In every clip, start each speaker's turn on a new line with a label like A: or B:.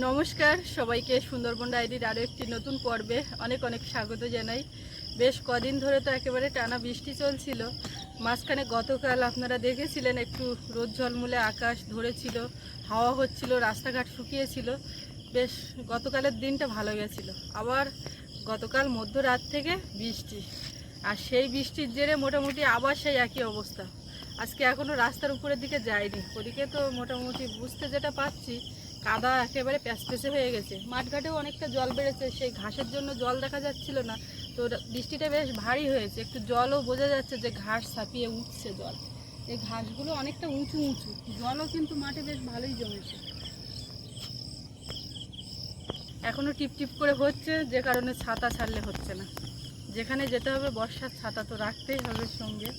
A: নমস্কার, সবাইকে সুন্দরবন ডায়েরির আরও একটি নতুন পর্বে অনেক অনেক স্বাগত জানাই। বেশ কদিন ধরে তো একেবারে টানা বৃষ্টি চলছিল। মাঝখানে গতকাল আপনারা দেখেছিলেন একটু রোদ ঝলমুলে আকাশ ধরেছিল, হাওয়া হচ্ছিল, রাস্তাঘাট শুকিয়েছিল। বেশ গতকালের দিনটা ভালো গেছিল। আবার গতকাল মধ্যরাত থেকে বৃষ্টি। আর সেই বৃষ্টির জেরে মোটামুটি আবার সেই একই অবস্থা। আজকে এখনও রাস্তার উপরের দিকে যায়নি ওদিকে তো মোটামুটি বুঝতে যেটা পাচ্ছি কাদা একেবারে প্যাচপেচে হয়ে গেছে। মাঠঘাটেও অনেকটা জল বেড়েছে, সেই ঘাসের জন্য জল দেখা যাচ্ছিল না। তো বৃষ্টিটা বেশ ভারী হয়েছে, একটু জলও বোঝা যাচ্ছে যে ঘাস ছাপিয়ে উঠছে জল। এই ঘাসগুলো অনেকটা উঁচু উঁচু, জলও কিন্তু মাঠে বেশ ভালোই জমেছে। এখনও টিপ টিপ করে হচ্ছে, যে কারণে ছাতা ছাড়লে হচ্ছে না। যেখানে যেতে হবে বর্ষার ছাতা তো রাখতেই হবে সঙ্গে।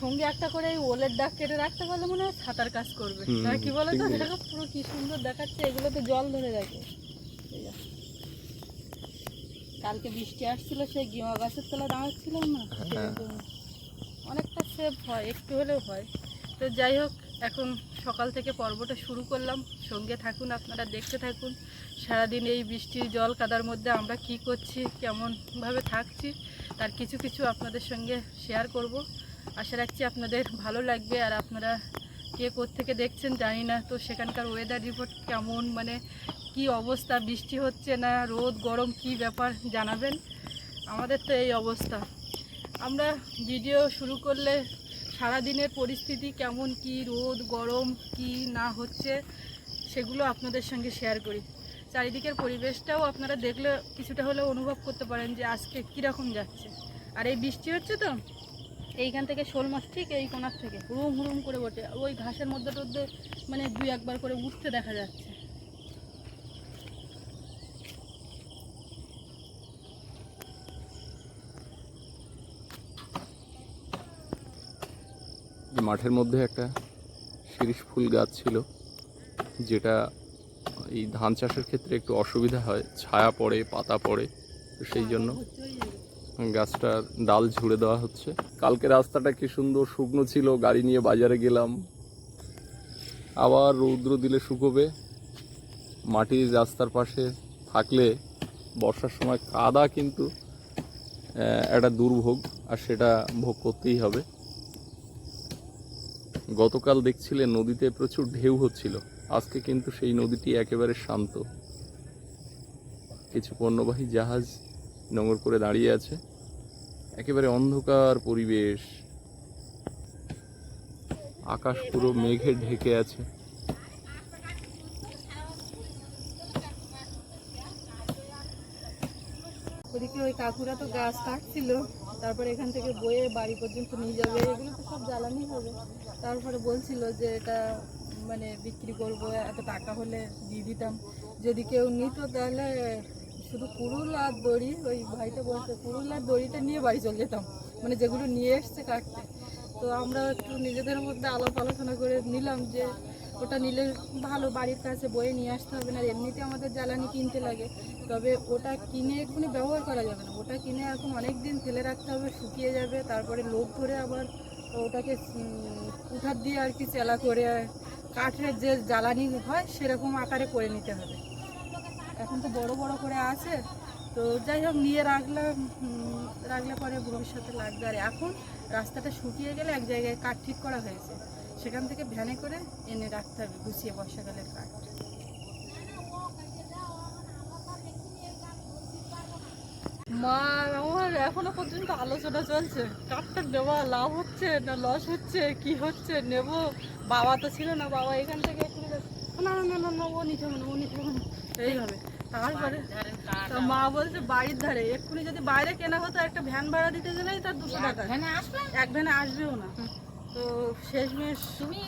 A: সঙ্গে একটা করে এই ওলের ডাক কেটে রাখতে পারলে মনে হয় ছাতার কাজ করবে। না কি বলো তো দেখো পুরো কি সুন্দর দেখাচ্ছে এগুলো তো জল ধরে রাখে। কালকে বৃষ্টি আসছিল সেই গিমা গাছের তলা দাঁড়াচ্ছিলাম না
B: হ্যাঁ।
A: অনেকটা সেফ হয় একটু হলেও হয়। তো যাই হোক এখন সকাল থেকে পর্বটা শুরু করলাম। সঙ্গে থাকুন আপনারা দেখতে থাকুন। সারাদিন এই বৃষ্টির জল কাদার মধ্যে আমরা কি করছি কেমনভাবে থাকছি তার কিছু কিছু আপনাদের সঙ্গে শেয়ার করব। আশা রাখছি আপনাদের ভালো লাগবে আর আপনারা কে থেকে দেখছেন জানি না। তো সেখানকার ওয়েদার রিপোর্ট কেমন মানে কি অবস্থা, বৃষ্টি হচ্ছে না, রোদ, গরম, কি ব্যাপার জানাবেন? আমাদের তো এই অবস্থা। আমরা ভিডিও শুরু করলে সারাদিনের পরিস্থিতি কেমন, কি রোদ, গরম, কি না হচ্ছে, সেগুলো আপনাদের সঙ্গে শেয়ার করি। চারিদিকের পরিবেশটাও আপনারা দেখলে কিছুটা হলেও অনুভব করতে পারেন যে আজকে কীরকম যাচ্ছে। আর এই বৃষ্টি হচ্ছে তো? এইখান থেকে শোল মাছ ঠিক এই কোনার থেকে। হুড়ুম হুরুম করে ওঠে ওই ঘাসের মধ্যে টধ্যে মানে দুই একবার করে উঠতে দেখা যাচ্ছে।
B: মাঠের মধ্যে একটা শিরিষ ফুল গাছ ছিল যেটা এই ধান চাষের ক্ষেত্রে একটু অসুবিধা হয় ছায়া পড়ে পাতা পড়ে তো সেই জন্য গাছটার ডাল ঝুড়ে দেওয়া হচ্ছে। কালকে রাস্তাটা কি সুন্দর, শুকনো ছিল, গাড়ি নিয়ে বাজারে গেলাম। আবার রৌদ্র দিলে শুকোবে। মাটির রাস্তার পাশে থাকলে বর্ষার সময় কাদা কিন্তু একটা দুর্ভোগ, আর সেটা ভোগ করতেই হবে। গতকাল দেখছিলে নদীতে প্রচুর ঢেউ হচ্ছিল। আজকে কিন্তু সেই নদীটি একেবারে শান্ত। কিছু পণ্যবাহী জাহাজ নোঙর করে দাঁড়িয়ে আছে। একেবারে অন্ধকার পরিবেশ। আকাশ পুরো মেঘে ঢেকে আছে।
A: ওদিকে ওই কাকুরা তো গাছ কাটছিল। তারপরে এখান থেকে বয়ে বাড়ি পর্যন্ত নিয়ে যাবে। এগুলো তো সব জ্বালানি হবে। তারপরে বলছিল যে এটা মানে বিক্রি করব, এত টাকা হলে দিয়ে দিতাম। যদি কেউ নিত তাহলে শুধু কুড়ুল আর দড়ি, ওই ভাইটা বলছে কুড়ুল আর দড়িটা নিয়ে বাড়ি চলে যেতাম। মানে যেগুলো নিয়ে এসছে কাটতে। তো আমরা একটু নিজেদের মধ্যে আলাপ আলোচনা করে নিলাম যে ওটা নিলে ভালো, বাড়ির কাছে বয়ে নিয়ে আসতে হবে, না এমনিতে আমাদের জ্বালানি কিনতে লাগে। তবে ওটা কিনে এক্ষুনি ব্যবহার করা যাবে না। ওটা কিনে এখন অনেক দিন ফেলে রাখতে হবে, শুকিয়ে যাবে, তারপরে লোক ধরে আবার ওটাকে উঠার দিয়ে আর কি চেলা করে, কাঠের যে জ্বালানি হয় সেরকম আকারে করে নিতে হবে। এখন তো বড় বড় করে আছে। তো যাই হোক, নিয়ে রাখলাম রাখলে পরে ভবিষ্যতে লাগবে। আর এখন রাস্তাটা শুকিয়ে গেলে এক জায়গায় কাঠ ঠিক করা হয়েছে। সেখান থেকে ভ্যানে করে এনে রাখতে হবে, গুছিয়ে বর্ষাকালের কাঠ। মা, আমার এখনও পর্যন্ত আলোচনা চলছে। কাঠটা দেওয়া লাভ হচ্ছে না লস হচ্ছে? কি হচ্ছে? নেব? বাবা তো ছিল না, বাবা এখান থেকে না না না না ও নিতে হবে না, ও নিতে হবে এইভাবে। তারপরে তা মা বলছে বাড়ির ধারে। এক্ষুনি যদি বাইরে কেনা হতো একটা ভ্যান ভাড়া দিতে গেলেই তার দুশো টাকা। এক ভ্যানে আসবেও না। তো শেষমেশ
C: তুমি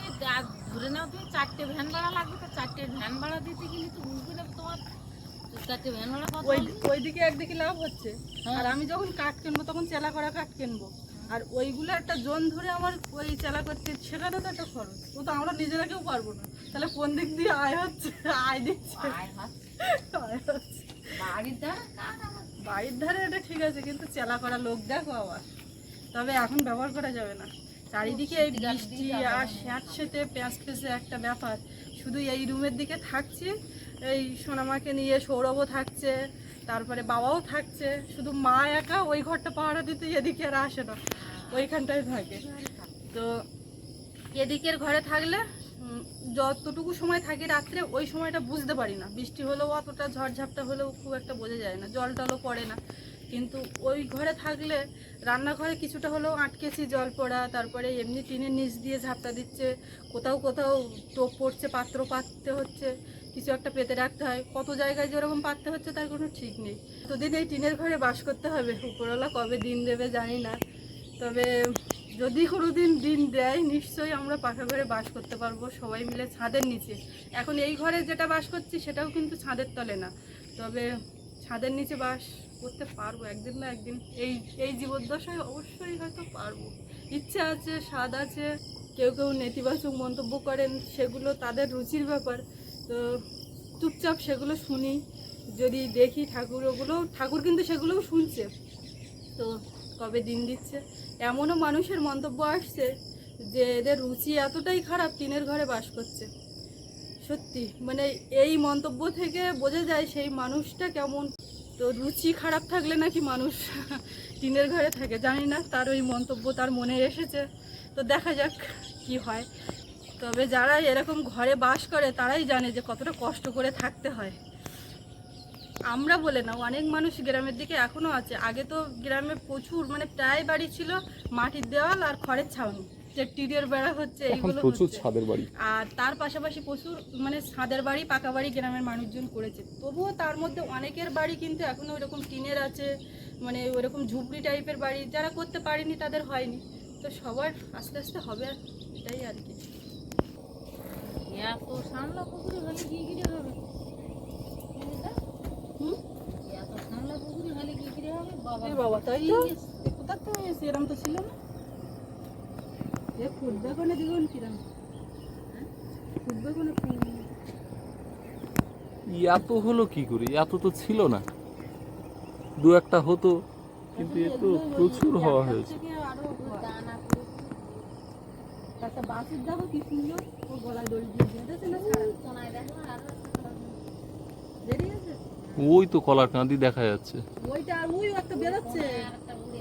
C: ধরে নাও তুমি চারটে ভ্যান ভাড়া লাগবে তো চারটে ভ্যান ভাড়া দিতে গেলে তো বুঝবে না তোমার?
A: ওইদিকে একদিকে লাভ হচ্ছে।
C: হ্যাঁ।
A: আর আমি যখন কাঠ কিনবো তখন চেলা করা কাঠ কিনবো। আর ওইগুলো একটা জোন ধরে আমার ওই চেলা করতে সেখানে তো একটা খরচ। ও তো আমরা নিজেরা কেউ পারব না। তাহলে কোন দিক দিয়ে আয় হচ্ছে? আয় দিচ্ছে।
C: বাড়ির ধারে
A: এটা ঠিক আছে কিন্তু চেলা করা লোক দেখো আবার। তবে এখন ব্যবহার করা যাবে না। চারিদিকে এই বৃষ্টি আর স্যাঁতসেতে প্যাঁচ পেঁচে একটা ব্যাপার। শুধু এই রুমের দিকে থাকছি এই সোনামাকে নিয়ে সৌরভও থাকছে তারপরে বাবাও থাকছে, শুধু মা একা ওই ঘরটা পাহারা দিতে এদিকে আর আসে না, ওইখানটায় থাকে। তো এদিকের ঘরে থাকলে যতটুকু সময় থাকি রাত্রে, ওই সময়টা বুঝতে পারি না। বৃষ্টি হলেও অতটা ঝড়ঝাপটা হলেও খুব একটা বোঝা যায় না, জল টলও পড়ে না। কিন্তু ওই ঘরে থাকলে রান্নাঘরে কিছুটা হলেও আটকেছি, জল পড়া, তারপরে এমনি টিনের নিচ দিয়ে ঝাপটা দিচ্ছে, কোথাও কোথাও টোপ পড়ছে, পাত্র পাততে হচ্ছে। কিছু একটা পেতে রাখতে হয়। কত জায়গায় যেরকম পাততে হচ্ছে তার কোনো ঠিক নেই। তোদিন এই টিনের ঘরে বাস করতে হবে। উপরওয়ালা কবে দিন দেবে জানি না। তবে যদি কোনো দিন দেয়, নিশ্চয়ই আমরা পাকা ঘরে বাস করতে পারব সবাই মিলে ছাদের নিচে। এখন এই ঘরে যেটা বাস করছি সেটাও কিন্তু ছাদের তলে না। তবে ছাদের নিচে বাস করতে পারব একদিন না একদিন। এই এই জীবদ্দশায় অবশ্যই হয়তো পারব। ইচ্ছা আছে, স্বাদ আছে। কেউ কেউ নেতিবাচক মন্তব্য করেন, সেগুলো তাদের রুচির ব্যাপার। তো চুপচাপ সেগুলো শুনি। যদি দেখি ঠাকুর, ওগুলো ঠাকুর কিন্তু সেগুলোও শুনছে। তো কবে দিন দিচ্ছে? এমনও মানুষের মন্তব্য আসছে যে এদের রুচি এতটাই খারাপ, টিনের ঘরে বাস করছে। সত্যি মানে এই মন্তব্য থেকে বোঝা যায় সেই মানুষটা কেমন। তো রুচি খারাপ থাকলে নাকি মানুষ টিনের ঘরে থাকে? জানি না, তার ওই মন্তব্য তার মনে এসেছে। তো দেখা যাক কি হয়। তবে যারা এরকম ঘরে বাস করে তারাই জানে যে কতটা কষ্ট করে থাকতে হয়। আমরা বলে না অনেক মানুষ গ্রামের দিকে এখনও আছে। আগে তো গ্রামে প্রচুর মানে প্রায় বাড়ি ছিল মাটির দেওয়াল আর খড়ের ছাউনি। যে টিনের বেড়া হচ্ছে এইগুলো
B: প্রচুর
A: হচ্ছে।
B: ছাদের বাড়ি।
A: আর তার পাশাপাশি প্রচুর মানে ছাদের বাড়ি পাকা বাড়ি গ্রামের মানুষজন করেছে। তবুও তার মধ্যে অনেকের বাড়ি কিন্তু এখনও ওইরকম টিনের আছে মানে ওইরকম ঝুপড়ি টাইপের বাড়ি। যারা করতে পারেনি তাদের হয়নি। তো সবার আস্তে আস্তে হবে এটাই আর কি।
C: এত সামলা পুকুরি হলে কি করে হবে। এত সামলা পুকুরি হলে কি করে হবে বাবা।
A: বাবা, তাই তো?
C: ঠিক আছে।
A: এ কোথা থেকে এসে এরম তো ছিল না। এ ফুটবে কোনে দিগুন কিরম। ফুটবে কোনে
B: এত হলো কি করে? এত তো ছিল না। দু একটা হতো কিন্তু এ তো প্রচুর হওয়া হয়েছে
A: থেকে আরও হয়।
C: দানা করে
A: একটা বাসের যাব কি সুন্দর। ও গলায় দড়ি দিয়ে বেঁধেছে না
C: কোনায় দেখো আর
A: বেরিয়ে
B: ওই তো কলার কাঁদি দেখা যাচ্ছে।
A: ওইটা আর ওই একটা বেরোচ্ছে।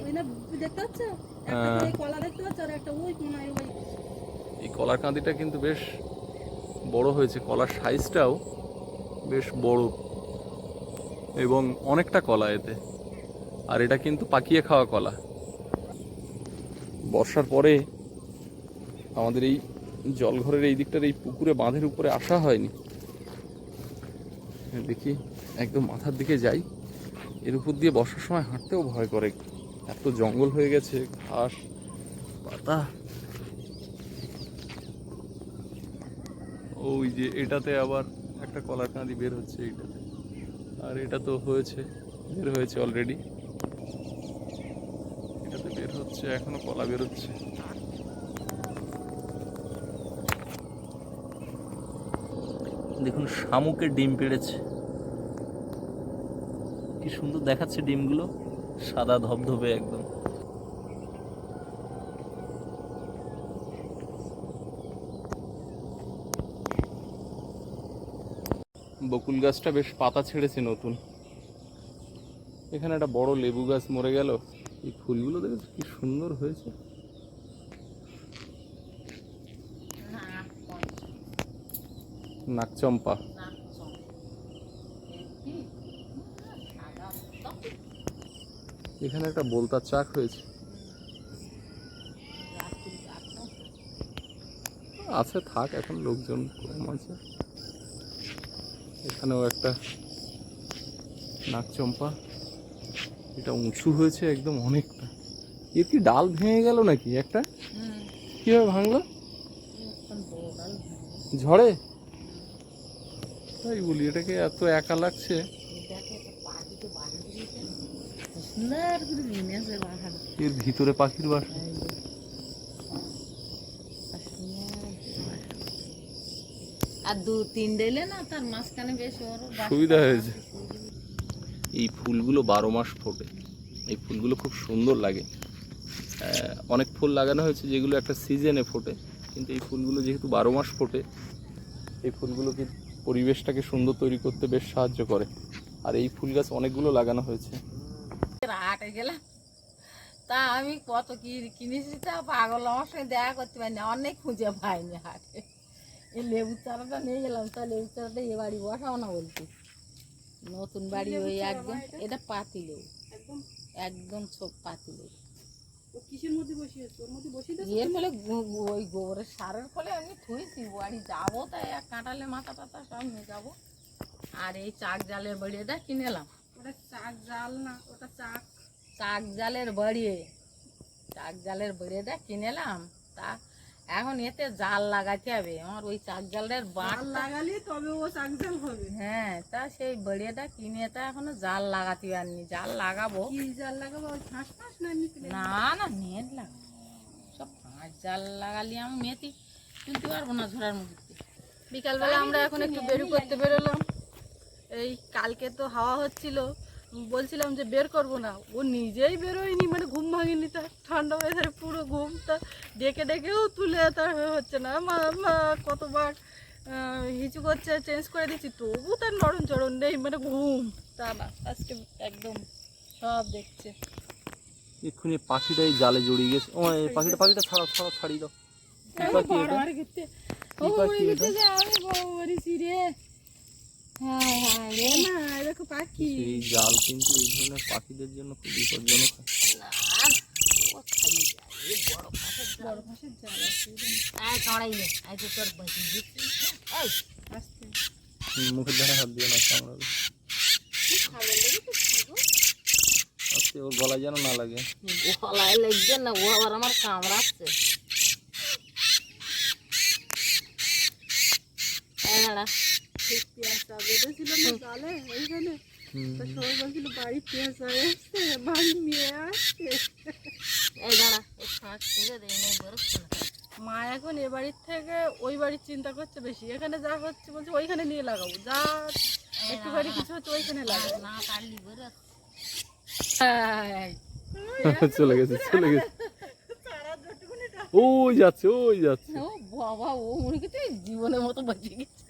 A: ওই না দেখতে পাচ্ছ? একটা
B: হ্যাঁ।
A: কলা দেখতে পাচ্ছ আর একটা ওই কোনায় ওই।
B: এই কলার কাঁদিটা কিন্তু বেশ বড় হয়েছে। কলার সাইজটাও বেশ বড়। এবং অনেকটা কলা এতে। আর এটা কিন্তু পাকিয়ে খাওয়া কলা। বর্ষার পরে আমাদের এই জলঘরের এই দিকটার এই পুকুরে বাঁধের উপরে আসা হয়নি। দেখি একদম মাথার দিকে যাই। এর উপর দিয়ে বর্ষার সময় হাঁটতেও ভয় করে। এত জঙ্গল হয়ে গেছে, ঘাস, পাতা। ওই যে এটাতে আবার একটা কলার কাঁদি বের হচ্ছে এইটাতে। আর এটা তো হয়েছে, বের হয়েছে অলরেডি এটাতে বের হচ্ছে, এখনও কলা বেরোচ্ছে। দেখুন, শামুকের ডিম পেড়েছে। কি সুন্দর দেখাচ্ছে ডিমগুলো। সাদা ধবধবে একদম। বকুল গাছটা বেশ পাতা ছেড়েছে নতুন। এখানে একটা বড় লেবু গাছ মরে গেল। এই ফুলগুলো দেখেছ কি সুন্দর হয়েছে? নাকচম্পা। এখানে একটা বলতার চাক হয়েছে। আছে থাক এখন লোকজন কম আছে। এখানেও একটা নাকচম্পা। এটা উঁচু হয়েছে একদম অনেকটা। এর কি ডাল ভেঙে গেল নাকি? একটা? কীভাবে ভাঙলো? ঝড়ে? তাই বলি এটাকে এত একা লাগছে। এর ভিতরে পাখির বাসা।
C: আর দু তিন দিলে না তার মাঝখানে বেশ
B: সুবিধা হয়েছে। এই ফুলগুলো বারো মাস ফোটে। এই ফুলগুলো খুব সুন্দর লাগে। অনেক ফুল লাগানো হয়েছে যেগুলো একটা সিজনে ফোটে। কিন্তু এই ফুলগুলো যেহেতু বারো মাস ফোটে এই ফুলগুলো কি পরিবেশটাকে সুন্দর তৈরি করতে বেশ সাহায্য করে। আর এই ফুল গাছ অনেকগুলো লাগানো হয়েছে।
C: হাটে গেলাম। তা আমি কত কি কিনেছি তা পাগল আমার সঙ্গে দেখা করতে পারিনি অনেক খুঁজে পাইনি হাটে। এই লেবুর চারাটা নিয়ে গেলাম তা লেবুর চারাটা এ বাড়ি বসাও না বলছি নতুন বাড়ি ওই একদম এটা পাতি লেবু।
A: একদম
C: একদম ছোট পাতি লেবু।
A: কিসের মধ্যে বসিয়েছে? ওর মধ্যে বসিয়ে
C: এর ফলে গো- গো- ওই গোবরের সারের ফলে আমি থুইছি বাড়ি যাব তাই এক কাঁটালে মাথা টাথা সব নিয়ে যাব আর এই চাক জালের বাড়িটা কিনেলাম।
A: ওটা চাক জাল না ওটা চাক।
C: চাক জালের বাড়িয়ে চাক জালের বাড়িটা কিনেলাম। তা এখন এতে জাল লাগাতে হবে। আমার ওই চাক জালের
A: জাল লাগালে তবে ও চাক জাল হবে।
C: হ্যাঁ তা সেই বাড়িটা কিনে তা এখনও জাল লাগাতে পারিনি। জাল লাগাবো।
A: কি জাল লাগাবো? ফাঁস ফাঁস না
C: না না নেট লাগাবো। সব পাঁচ জাল লাগালে আমি মেথি তুলতে পারব না ঝোড়ার মধ্যে
A: বিকালবেলা আমরা এখন একটু বেরু করতে বেরোলাম। এই কালকে তো হাওয়া হচ্ছিল। বলছিলাম যে বের করব না। ও নিজেই বেরোয়নি মানে ঘুম ভাঙেনি তার। ঠান্ডা ওয়েদারে পুরো ঘুম তা ডেকে ডেকেও তুলে তার হচ্ছে না। মা মা কতবার হিচু করছে চেঞ্জ করে দিচ্ছি। তবু তার নরম চরণ নেই মানে ঘুম। তা না আজকে একদম সব দেখছে।
B: এক্ষুনি পাখিটাই জালে জড়িয়ে গেছে। ও এই পাখিটা পাখিটা ছাড়াও ছাড়াও ছাড়িয়ে দাও।
A: ও মরে? গেছে যে আমি বউ মরেছি রে। হ্যাঁ হ্যাঁ রে না পাখি।
B: এই জাল কিন্তু এই ধরনের পাখিদের জন্য খুব বিপজ্জনক। মুখের ধারে হাত দিয়ে না কামড়াবে ওর গলায় যেন না লাগে।
C: ও হলায় লাগবে না ও আবার আমার কামড়াচ্ছে। দাঁড়া
A: পেঁয়াজটা বেঁধেছিল না জালে ওইখানে তো সবাই বলছিল বাড়ি পেঁয়াজ আসছে বাড়ি মেয়ে আসছে।
C: এই দাঁড়া এই ফাঁক ছেড়ে দে মেয়ে বেরোচ্ছে
A: মা এখন এ বাড়ির থেকে ওই বাড়ির চিন্তা করছে বেশি। এখানে যা হচ্ছে বলছে ওইখানে নিয়ে লাগাবো। যা একটুখানি কিছু হচ্ছে ওইখানে লাগাবো।
C: না
B: চলে গেছে চলে গেছে। ওই যাচ্ছে ওই যাচ্ছে।
C: ও বাবা ও মনে করছে জীবনের মতো বেঁচে গেছে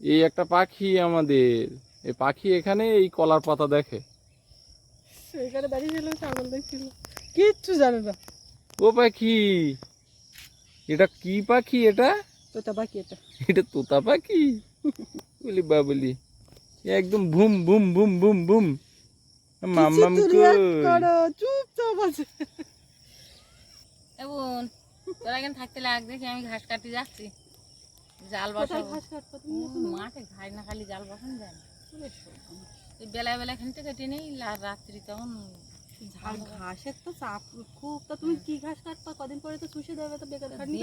B: এই একটা পাখি আমাদের। এই পাখি এখানে এই কলার পাতা দেখে।
A: এখানে দাঁড়িয়ে ছিল ছাগল দেখছিল কিচ্ছু জানে না।
B: ও পাখি এটা কি পাখি এটা?
A: তোতা বাকি এটা।
B: এটা তোতা পাখি? বলি বাবলি একদম boom boom boom boom boom মাম্মাম কই?
A: করো চুপচাপ আছে।
C: এবং তোরা এখানে থাকতে লাগ দেখি আমি ঘাস কাটি যাচ্ছি। জাল মাঠে ঘাস না খালি জাল বসানো যায় না। বেলায় বেলা এখান থেকে টেনে রাত্রি তখন
A: আর ঘাসের তো চাপ খুব। তা তুমি কি ঘাস কাটবা? কদিন পরে তো শুষে দেবে তো বেকার খাটনি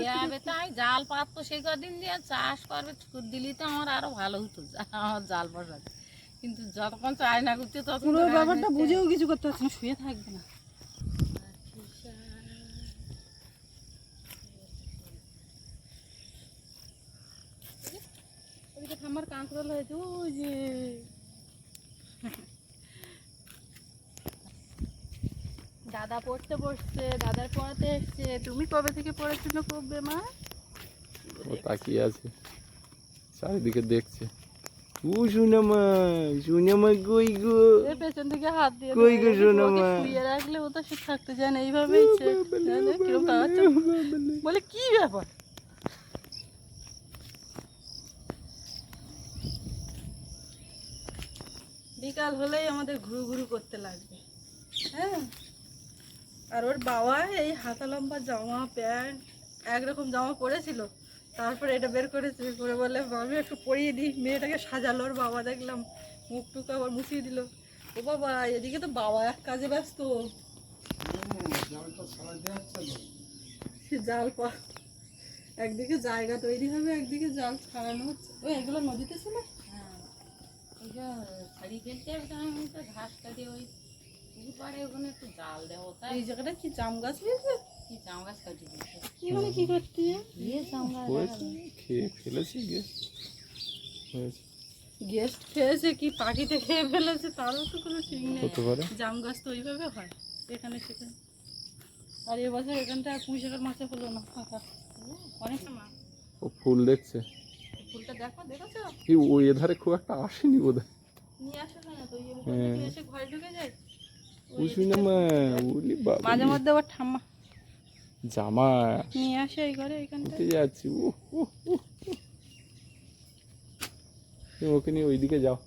C: তাই জাল পাত সেই কদিন দিয়ে চাষ করবে দিলি তো আমার আরও ভালো হতো আমার জাল বসাতে। কিন্তু যতক্ষণ চাই না করতে ততক্ষণ
A: পুরো ব্যাপারটা বুঝেও কিছু করতে পারছি না। শুয়ে থাকবে না ওইদিকে ঠাম্মার কাঁকরোল হয়েছে ওই যে দাদা পড়তে বসছে দাদার পড়াতে এসছে। তুমি কবে থেকে পড়াশোনা করবে মা
B: ও তাকিয়ে আছে। চারিদিকে দেখছে। ও সুনামা সুনামা কই গো?
A: এ পেছন থেকে হাত দিয়ে
B: কই গো
A: ধরে রেখে
B: সোনা
A: ওকে
B: মা?
A: শুইয়ে রাখলে ও তো সে থাকতে চায় না এইভাবেই কীরকম তাকাচ্ছে বলে কি ব্যাপার? বিকাল হলেই আমাদের ঘুরু ঘুরু করতে লাগবে। হ্যাঁ? আর ওর বাবা এই হাতা লম্বা জামা, প্যান্ট, একরকম জামা পরেছিল। তারপরে এটা বের করেছে, করে বলে আমি একটু পরিয়ে দিই। মেয়েটাকে সাজালো, ওর বাবা দেখলাম, মুখ টুক আবার মুছিয়ে দিল। ও বাবা, এদিকে তো বাবা এক কাজে ব্যস্ত। সে জাল পা। একদিকে জায়গা তৈরি হবে, একদিকে জাল ছাড়ানো হচ্ছে। ও, এগুলো নদীতে ছিল?
C: হ্যাঁ। ঘাস কাটি ওই পুকুর ওখানে একটু জাল দেবো তাই?
A: এই জায়গাটা কি জাম গাছ হয়েছে?
C: কি জাম গাছ কাটি দিয়েছে
A: কি মানে কি করতে
C: দিয়ে জাম গাছ
B: খেয়ে ফেলেছি গে হয়েছে।
A: গেস্ট খেয়েছে কি পাখিতে খেয়ে ফেলেছে তারও তো কোনো ঠিক নেই। জাম গাছ তো ওইভাবে হয় এখানে সেখানে। আর এবছর এখানটা পুঁই শাকের মাছে হলো না। ফাঁকা অনেক মা।
B: ও ফুল দেখছে।
A: ফুলটা দেখো দেখেছ?
B: কি ওই এধারে খুব একটা আসেনি বোধ
A: নিয়ে আসো না তো
B: হ্যাঁ।
A: এসে ঘরে ঢুকে যায়?
B: বুঝবি না মা বলি বাবা
A: মাঝে মধ্যে ওর ঠাম্মা।
B: জামা।
A: নিয়ে আসে এই ঘরে এখানটা
B: যাচ্ছি ও ওকে নিয়ে ওইদিকে যাও।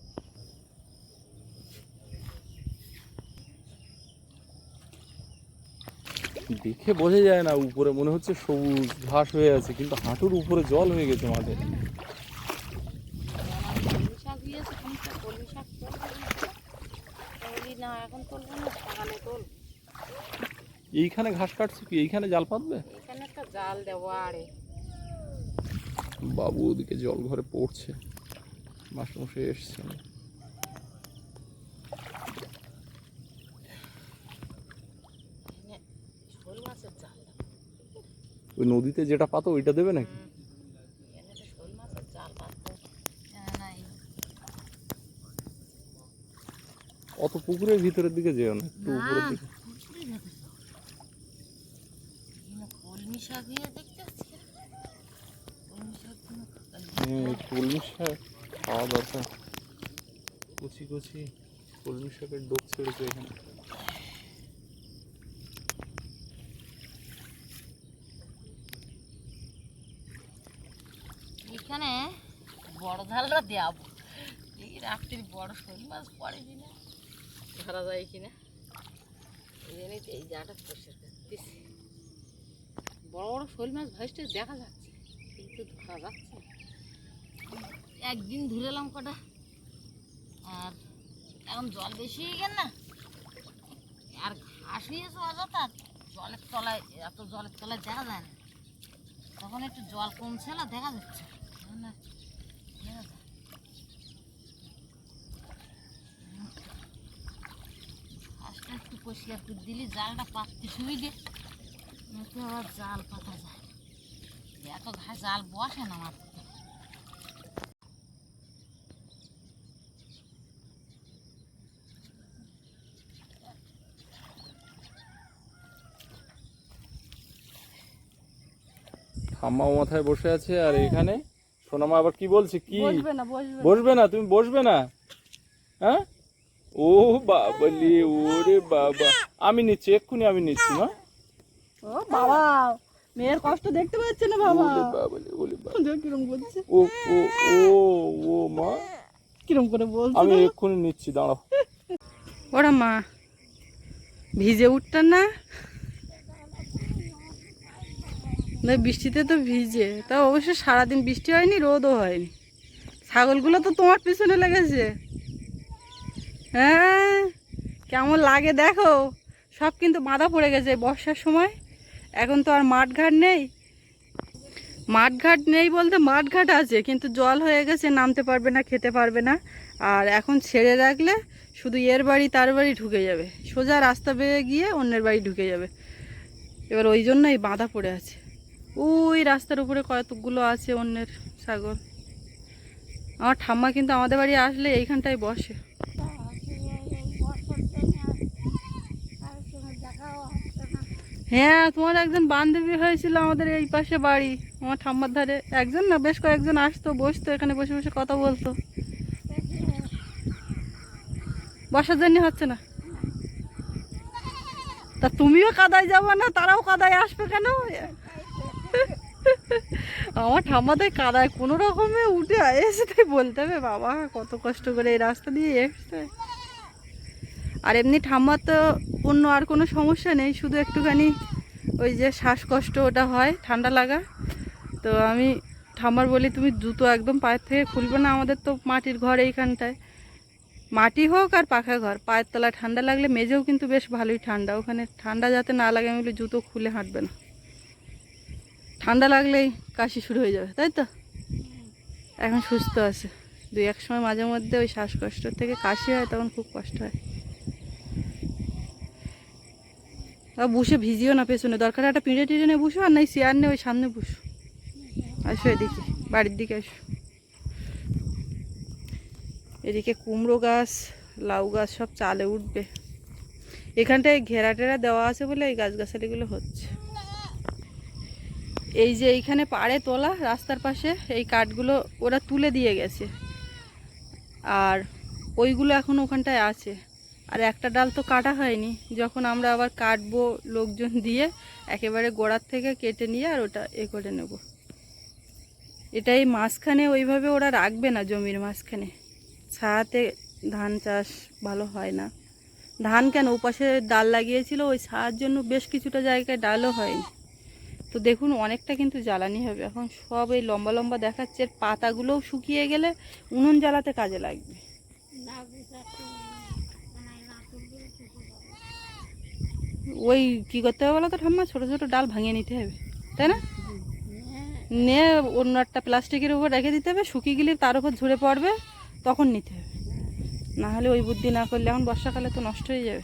B: দেখে বোঝা যায় না উপরে মনে হচ্ছে সবুজ ঘাস হয়ে আছে কিন্তু হাঁটুর উপরে জল হয়ে গেছে মাঠে
C: কলমি শাক দিয়েছে খানিকটা কলমি শাক তুলবো বলি না এখন তুলবো না সকালে তুল।
B: এইখানে ঘাস কাটছো কি? এইখানে জাল পাতবে?
C: এখানে একটা জাল দেবো আরে
B: বাবু ওদিকে জল ঘরে পড়ছে। মাস্টারমশাই এসছে। ওই নদীতে যেটা পাতো ওইটা দেবে নাকি
C: এখানে একটা শোল মাছের জাল পাততে নাই
B: অত পুকুরের ভিতরের দিকে যেও না একটু উপরের দিকে।
C: কলমি শাক
B: খাওয়া দরকার। কচি কচি কলমি শাকের ডোক ছেড়েছে এখানে।
C: এখানে বড় দেওয়াবো এই রাত্রির বড় শোল মাছ পড়ে কিনা ধরা যায় কিনা? এই জন্যই এই জায়গাটা পরিষ্কার করতেছি। বড় বড় শোল মাছ ভাসতে দেখা যাচ্ছে কিন্তু ধরা যাচ্ছে একদিন ধরেলাম কটা আর এখন জল বেশি হয়ে গেল না। আর ঘাস হয়েছে অযথা জলের তলায় এত জলের তলায় দেখা যায় না। তখন একটু জল কমছে না দেখা যাচ্ছে না, দেখা যায়। ঘাসটা একটু পরিষ্কার করে দিলে জালটা পাততে সুবিধে নাকি আবার জাল পাতা যায়। এত ঘাস জাল বসে না আমার
B: ঠাম্মা মাথায় বসে আছে আর এখানে। সোনামা আবার কি বলছে? কি?
A: না বসবে
B: বসবে না? তুমি বসবে না? হ্যাঁ? ও বাবালি ওরে বাবা। আমি নিচ্ছি এক্ষুনি আমি নিচ্ছি মা।
A: ও বাবা মেয়ের কষ্ট দেখতে পাচ্ছে না বাবা।
B: ওলে বাবালি ওলে বাবা।
A: দেখ কিরম বলছে
B: ও ও ও ও মা।
A: কিরম করে বলছে
B: আমি এক্ষুনি নিচ্ছি দাঁড়াও।
A: ওরা মা ভিজে উঠটা না? না বৃষ্টিতে তো ভিজে। তা অবশ্য সারাদিন বৃষ্টি হয়নি রোদও হয়নি। ছাগলগুলো তো তোমার পিছনে লেগেছে। হ্যাঁ কেমন লাগে দেখো। সব কিন্তু বাঁধা পড়ে গেছে বর্ষার সময়। এখন তো আর মাঠঘাট নেই। মাঠঘাট নেই বলতে মাঠঘাট আছে, কিন্তু জল হয়ে গেছে, নামতে পারবে না, খেতে পারবে না। আর এখন ছেড়ে রাখলে শুধু এর বাড়ি, তার বাড়ি ঢুকে যাবে। সোজা রাস্তা বেয়ে গিয়ে অন্যের বাড়ি ঢুকে যাবে। এবার ওই জন্যই বাঁধা পড়ে আছে। ওই রাস্তার উপরে কতগুলো আছে অন্যের ছাগল আমার ঠাম্মা কিন্তু আমাদের বাড়ি আসলে এইখানটায় বসে। হ্যাঁ তোমার একজন বান্ধবী হয়েছিল আমাদের এই পাশে বাড়ি, আমার ঠাম্মার ধারে। একজন না, বেশ কয়েকজন আসতো, বসতো, এখানে বসে বসে কথা বলতো। বসার জন্য হচ্ছে না। তা তুমিও কাদায় যাবে না, তারাও কাদায় আসবে কেন? আমার ঠাম্মাদের কাদায় কোনো রকমে উঠে এসে তাই বলতে হবে, বাবা, কত কষ্ট করে এই রাস্তা দিয়ে এসছে। আর এমনি ঠাম্মার তো অন্য আর কোনো সমস্যা নেই, শুধু একটুখানি ওই যে শ্বাসকষ্ট ওটা হয়, ঠান্ডা লাগা। তো আমি ঠাম্মার বলি, তুমি জুতো একদম পায়ের থেকে খুলবে না আমাদের তো মাটির ঘর এইখানটায়। মাটি হোক আর পাখা ঘর, পায়ের তলায় ঠান্ডা লাগলে মেঝেও কিন্তু বেশ ভালোই ঠান্ডা। ওখানে ঠান্ডা যাতে না লাগে, আমি বলি, জুতো খুলে হাঁটবে না। ঠান্ডা লাগলেই কাশি শুরু হয়ে যাবে, তাই তো? এখন সুস্থ আছে। দুই এক সময় মাঝে মধ্যে ওই শ্বাসকষ্ট থেকে কাশি হয়, তখন খুব কষ্ট হয় আর বসে ভিজিও না পেছনে। দরকার একটা পিঁড়ে টিড়ে নিয়ে বসো, আর নাই চেয়ার নিয়ে ওই সামনে বসো। আসো এদিকে, বাড়ির দিকে আসো। এদিকে কুমড়ো গাছ, লাউ গাছ সব চালে উঠবে। এখানটায় ঘেরা টেরা দেওয়া আছে বলে এই গাছগাছালিগুলো হচ্ছে। এই যে এইখানে পাড়ে তোলা, রাস্তার পাশে এই কাঠগুলো ওরা তুলে দিয়ে গেছে। আর ওইগুলো এখন ওখানটায় আছে। আর একটা ডাল তো কাটা হয়নি। যখন আমরা আবার কাটবো লোকজন দিয়ে, একেবারে গোড়ার থেকে কেটে নিয়ে আর ওটা এ করে নেব। এটাই মাঝখানে ওইভাবে ওরা রাখবে না জমির মাঝখানে। ছায়াতে ধান চাষ ভালো হয় না। ধান কেন? ওপাশে ডাল লাগিয়েছিল, ওই ছায়ার জন্য বেশ কিছুটা জায়গায় ডালও হয়নি। তো দেখুন, অনেকটা কিন্তু জ্বালানি হবে। এখন সব এই লম্বা লম্বা দেখাচ্ছে পাতাগুলোও শুকিয়ে গেলে উনুন জ্বালাতে কাজে লাগবে। ওই কি করতে হবে বলো তো ঠাম্মা? ছোটো ছোটো ডাল ভাঙিয়ে নিতে হবে, তাই না? নিয়ে অন্য একটা প্লাস্টিকের উপর রেখে দিতে হবে, শুকিয়ে গেলে তার উপর ঝরে পড়বে, তখন নিতে হবে। না হলে ওই বুদ্ধি না করলে এখন বর্ষাকালে তো নষ্ট হয়ে যাবে।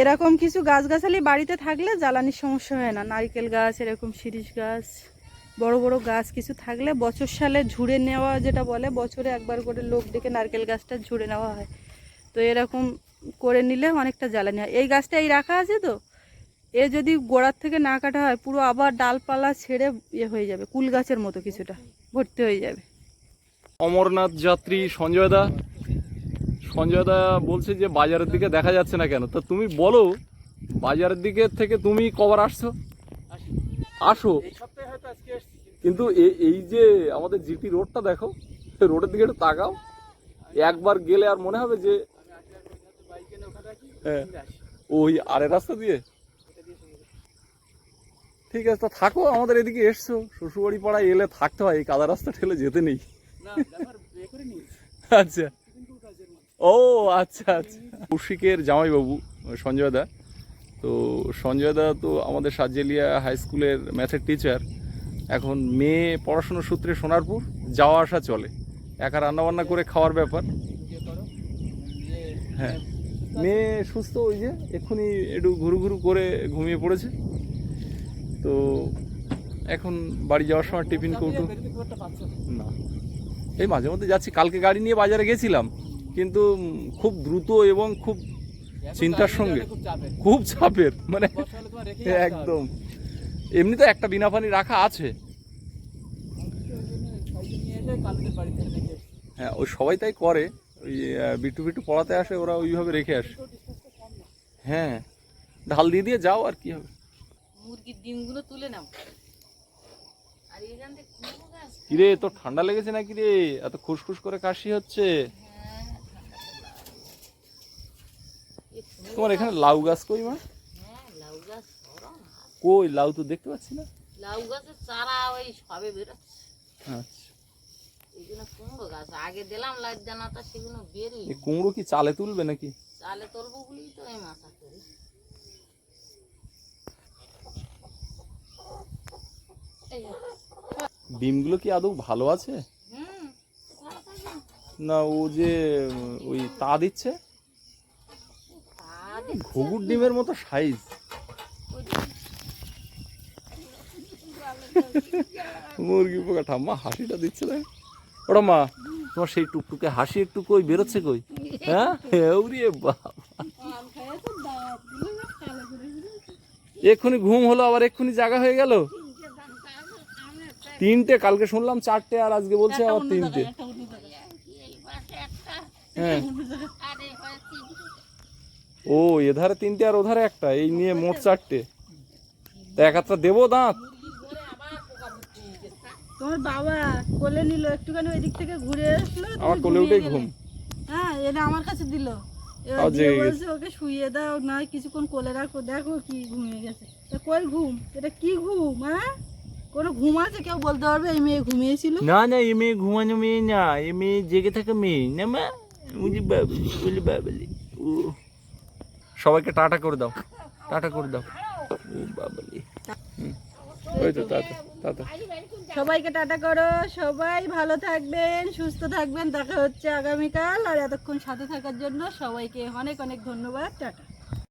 A: এরকম কিছু গাছগাছালি বাড়িতে থাকলে জ্বালানির সমস্যা হয় না। নারকেল গাছ, এরকম শিরিষ গাছ, বড় বড় গাছ কিছু থাকলে বছর সালে ঝুড়ে নেওয়া যেটা বলে, বছরে একবার করে লোক ডেকে নারকেল গাছটা ঝুড়ে নেওয়া হয়। তো এরকম করে নিলে অনেকটা জ্বালানি হয়। এই গাছটা এই রাখা আছে তো? এ যদি গোড়ার থেকে না কাটা হয় পুরো আবার ডালপালা ছেড়ে ইয়ে হয়ে যাবে কুল গাছের মতো কিছুটা ভর্তি হয়ে যাবে।
B: অমরনাথ যাত্রী সঞ্জয় দা। সঞ্জয় দা বলছে যে বাজারের দিকে দেখা যাচ্ছে না কেন? তা তুমি বলো বাজারের দিকে থেকে তুমি কবার আসছো? আসো। কিন্তু এই যে আমাদের জিটি রোডটা দেখো রোডের দিকে একটু তাকাও। একবার গেলে আর মনে হবে যে হ্যাঁ, ওই আরে রাস্তা দিয়ে? ঠিক আছে তা থাকো আমাদের এদিকে এসছো। শ্বশুরবাড়ি পাড়ায় এলে থাকতে হয় এই কাদা রাস্তা ঠেলে যেতে নেই। আচ্ছা। ও আচ্ছা আচ্ছা। কৌশিকের জামাইবাবু সঞ্জয় দা তো সঞ্জয় দা তো আমাদের সাজেলিয়া হাই স্কুলের ম্যাথের টিচার। এখন মেয়ে পড়াশোনার সূত্রে সোনারপুর যাওয়া আসা চলে। একা রান্নাবান্না করে খাওয়ার ব্যাপার। হ্যাঁ। মেয়ে সুস্থ ওই যে এক্ষুনি একটু ঘুরু ঘুরু করে ঘুমিয়ে পড়েছে। তো এখন বাড়ি যাওয়ার সময় টিফিন কৌটো না। এই মাঝে মধ্যে যাচ্ছি কালকে গাড়ি নিয়ে বাজারে গেছিলাম কিন্তু খুব দ্রুত এবং খুব চিন্তার সঙ্গে। খুব চাপের। মানে একদম। এমনি তো একটা বিনা পানি রাখা আছে। হ্যাঁ ওই সবাই তাই করে ওই বিটু বিটু পড়াতে আসে ওরা ওইভাবে রেখে আসে। হ্যাঁ ঢাল দিয়ে দিয়ে যাও আর কি হবে।
C: মুরগির ডিমগুলো তুলে নাও। আর এখান থেকে
B: কিরে তোর ঠান্ডা লেগেছে নাকি রে? এত খুসখুস করে কাশি হচ্ছে।
C: হ্যাঁ
B: তোমার এখানে লাউ গাছ কই মা?
C: হ্যাঁ লাউ গাছ
B: কই? লাউ তো দেখতে পাচ্ছি না।
C: লাউ গাছের চারা ওই সবে বেরোচ্ছে।
B: আচ্ছা।
C: এইগুলো কুমড়ো গাছ আগে দিলাম লাইট দানাটা সেগুলো বেরোই
B: কুমড়ো কি চালে তুলবে নাকি?
C: চালে তুলবো বলেই তো এই মাথা করি এই যে,
B: ডিমগুলো কি আদৌ ভালো আছে। না, ও যে, ওই তা দিচ্ছে? ঘুঘুর ডিমের মতো সাইজ মুরগি পোকা, ঠাম্মা, হাসিটা দিচ্ছে না? ওটা মা, তোমার সেই টুকটুকে হাসি একটু কই, বেরোচ্ছে কই? হ্যাঁ? ওরে বাবা। এক্ষুনি ঘুম হলো, আবার এক্ষুনি জায়গা হয়ে গেল? তিনটে কালকে শুনলাম চারটে আর আজকে বলছে আবার তিনটে। হ্যাঁ। ও এধারে তিনটে আর ওধারে একটা এই নিয়ে মোট চারটে। তা এক একটা দেবো দাঁত?
A: তোমার বাবা কোলে নিল একটুখানি ওই দিক থেকে ঘুরে আসলো
B: আমার কোলে উঠেই ঘুম।
A: হ্যাঁ এটা আমার কাছে দিল। বলছে ওকে শুইয়ে দাও না কিছুক্ষণ কোলে রাখো দেখো কি ঘুমিয়ে গেছে। তা কই ঘুম? এটা কি ঘুম হ্যাঁ? কোনো ঘুম আছে কেউ বলতে পারবে? এই মেয়ে ঘুমিয়েছিল।
D: না না এ মেয়ে ঘুমানো মেয়ে না এ মেয়ে জেগে থাকা মেয়ে। না মা বুঝি বাবলি বলি বাবলি। ও
B: সবাইকে টাটা করে দাও টাটা করে দাও।
D: ও বাবলি।
B: ওই তো টাটা টাটা।
A: সবাইকে টাটা করো সবাই ভালো থাকবেন সুস্থ থাকবেন। দেখা হচ্ছে আগামীকাল আর এতক্ষণ সাথে থাকার জন্য সবাইকে অনেক অনেক ধন্যবাদ। টাটা।